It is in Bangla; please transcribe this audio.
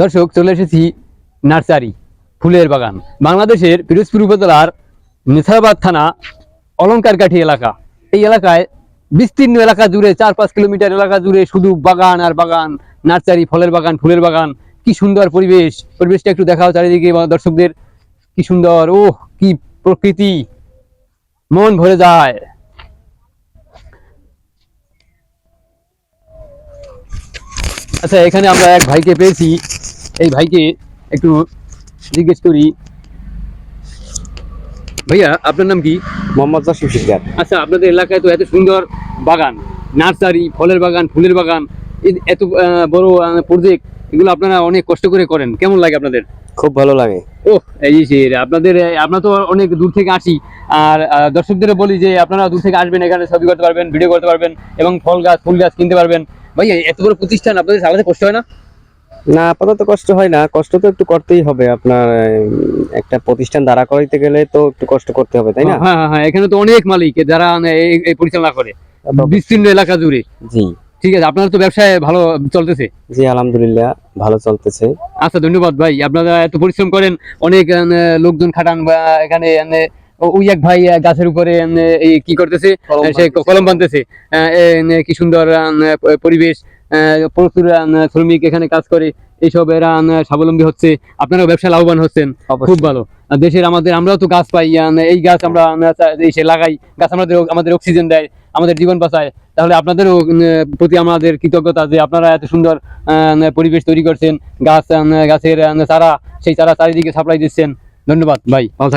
দর্শক, চলে এসেছি নার্সারি, ফুলের বাগান, বাংলাদেশের পিরোজপুর উপজেলার নেসারাবাদ থানা, অলঙ্কারকাঠি এলাকা। এই এলাকায় বিস্তীর্ণ এলাকা জুড়ে, চার পাঁচ কিলোমিটার এলাকা জুড়ে শুধু বাগান আর বাগান, নার্সারি, ফলের বাগান, ফুলের বাগান। কি সুন্দর পরিবেশ। পরিবেশটা একটু দেখাও চারিদিকে দর্শকদের। কি সুন্দর, ওহ, কি প্রকৃতি। মন ভরে যায়। আচ্ছা এখানে আমরা এক ভাইকে পেয়েছি। এই ভাইকে একটু জিজ্ঞেস করি। ভাইয়া আপনার নাম কি? মোহাম্মদ জসিম শিকদার আচ্ছা আপনাদের এলাকায় তো এত সুন্দর বাগান। নার্সারি ফলের বাগান ফুলের বাগান এত বড় প্রজেক্ট এগুলো আপনারা অনেক কষ্ট করে করেন। কেমন লাগে আপনাদের? খুব ভালো লাগে। ও এই যে আপনাদের আমরা তো অনেক দূর থেকে আসি। আর দর্শকদেরও বলি যে আপনারা দূর থেকে আসবেন এখানে ছবি করতে পারবেন ভিডিও করতে পারবেন এবং ফল গাছ ফুল গাছ কিনতে পারবেন। ভাই এত বড় প্রতিষ্ঠান আপনাদের চালাতে কষ্ট হয় না? না আপাতত কষ্ট হয় না। কষ্ট তো একটু করতেই হবে। আপনার একটা প্রতিষ্ঠান দাঁড়া করাইতে গেলে তো একটু কষ্ট করতে হবে তাই না? হ্যাঁ হ্যাঁ হ্যাঁ। এখানে তো অনেক মালিক যারা এই- পরিচালনা করে। বিস্তীর্ণ এলাকা জুড়ে। জি। ঠিক আছে আপনার তো ব্যবসায় ভালো চলতেছে? জি আলহামদুলিল্লাহ ভালো চলতেছে। আচ্ছা ধন্যবাদ ভাই। আপনারা এত পরিশ্রম করেন অনেক লোকজন খাটান বা এখানে ওই এক ভাই গাছের উপরে কি করতেছে? সে কলম বানতেছে কি সুন্দর পরিবেশ প্রচুর শ্রমিক এখানে কাজ করে। এইসব এরা স্বাবলম্বী হচ্ছে। আপনারাও ব্যবসা লাভবান হচ্ছেন। খুব ভালো। দেশের আমাদের আমরাও তো গাছ পাই এই গাছ আমরা এসে লাগাই। গাছ আমাদের আমাদের অক্সিজেন দেয় আমাদের জীবন বাঁচায়। তাহলে আপনাদেরও প্রতি আমাদের কৃতজ্ঞতা যে আপনারা এত সুন্দর আহ, পরিবেশ তৈরি করছেন। গাছ গাছের চারা সেই চারা চারিদিকে সাপ্লাই দিচ্ছেন। ধন্যবাদ ভাই। ভালো।